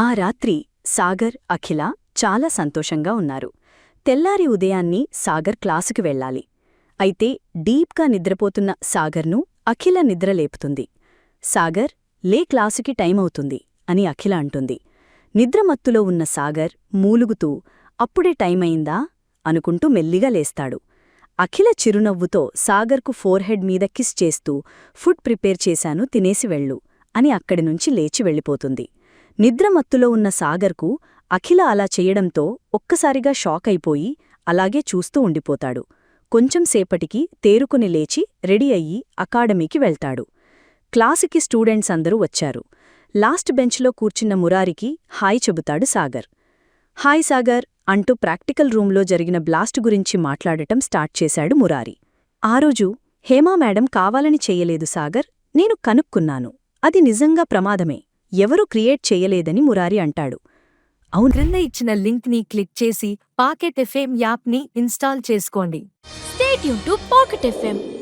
ఆ రాత్రి సాగర్ అఖిల చాలా సంతోషంగా ఉన్నారు. తెల్లారి ఉదయాన్ని సాగర్ క్లాసుకి వెళ్ళాలి. అయితే డీప్గా నిద్రపోతున్న సాగర్ను అఖిల నిద్రలేపుతుంది సాగర్ లే క్లాసుకి టైమవుతుంది అని అఖిల అంటుంది. నిద్రమత్తులో ఉన్న సాగర్ మూలుగుతూ అప్పుడే టైమయిందా అనుకుంటూ మెల్లిగా లేస్తాడు. అఖిల చిరునవ్వుతో సాగర్కు ఫోర్హెడ్ మీద కిస్ చేస్తూ ఫుడ్ ప్రిపేర్ చేశాను తినేసి వెళ్ళు అని అక్కడి నుంచి లేచి వెళ్ళిపోతుంది. నిద్రమత్తులో ఉన్న సాగర్కు అఖిల అలా చెయ్యడంతో ఒక్కసారిగా షాక్ అయిపోయి అలాగే చూస్తూ ఉండిపోతాడు. కొంచెం సేపటికి తేరుకుని లేచి రెడీ అయ్యి అకాడమీకి వెళ్తాడు. క్లాసుకి స్టూడెంట్స్ అందరూ వచ్చారు. లాస్ట్ బెంచ్లో కూర్చున్న మురారికి హాయ్ చెబుతాడు సాగర్. హాయ్ సాగర్ అంటూ ప్రాక్టికల్ రూంలో జరిగిన బ్లాస్ట్ గురించి మాట్లాడటం స్టార్ట్ చేశాడు మురారి. ఆ రోజు హేమా మేడం కావాలని చెయ్యలేదు సాగర్ నేను కనుక్కున్నాను. అది నిజంగా ప్రమాదమే. ఎవరూ క్రియేట్ చెయ్యలేదని మురారి అంటాడు. అవును. క్రింద ఇచ్చిన లింక్ని క్లిక్ చేసి పాకెట్ ఎఫ్ఎం యాప్ని ఇన్స్టాల్ చేసుకోండి. To Pocket FM